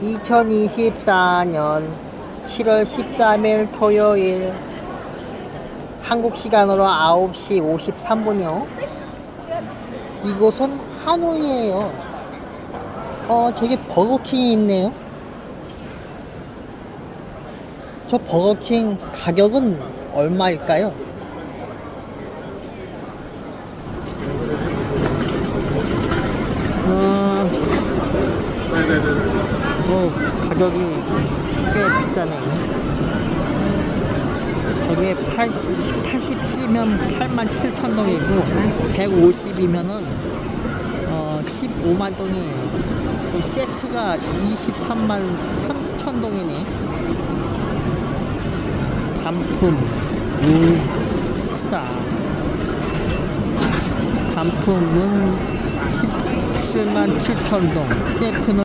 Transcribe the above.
2024년 7월 13일 토요일 한국 시간으로 9시 53분이요. 이곳은 하노이에요. 어, 저기 버거킹이 있네요. 저 버거킹 가격은 얼마일까요? 어, 뭐 가격이 꽤 비싸네요. 저게 8, 87이면 8만 7천 동이고 150이면은 어, 15만 동이에요. 그럼 세트가 23만 3천 동이네. 단품, 우, 크다. 단품은 17만 7천 동, 세트는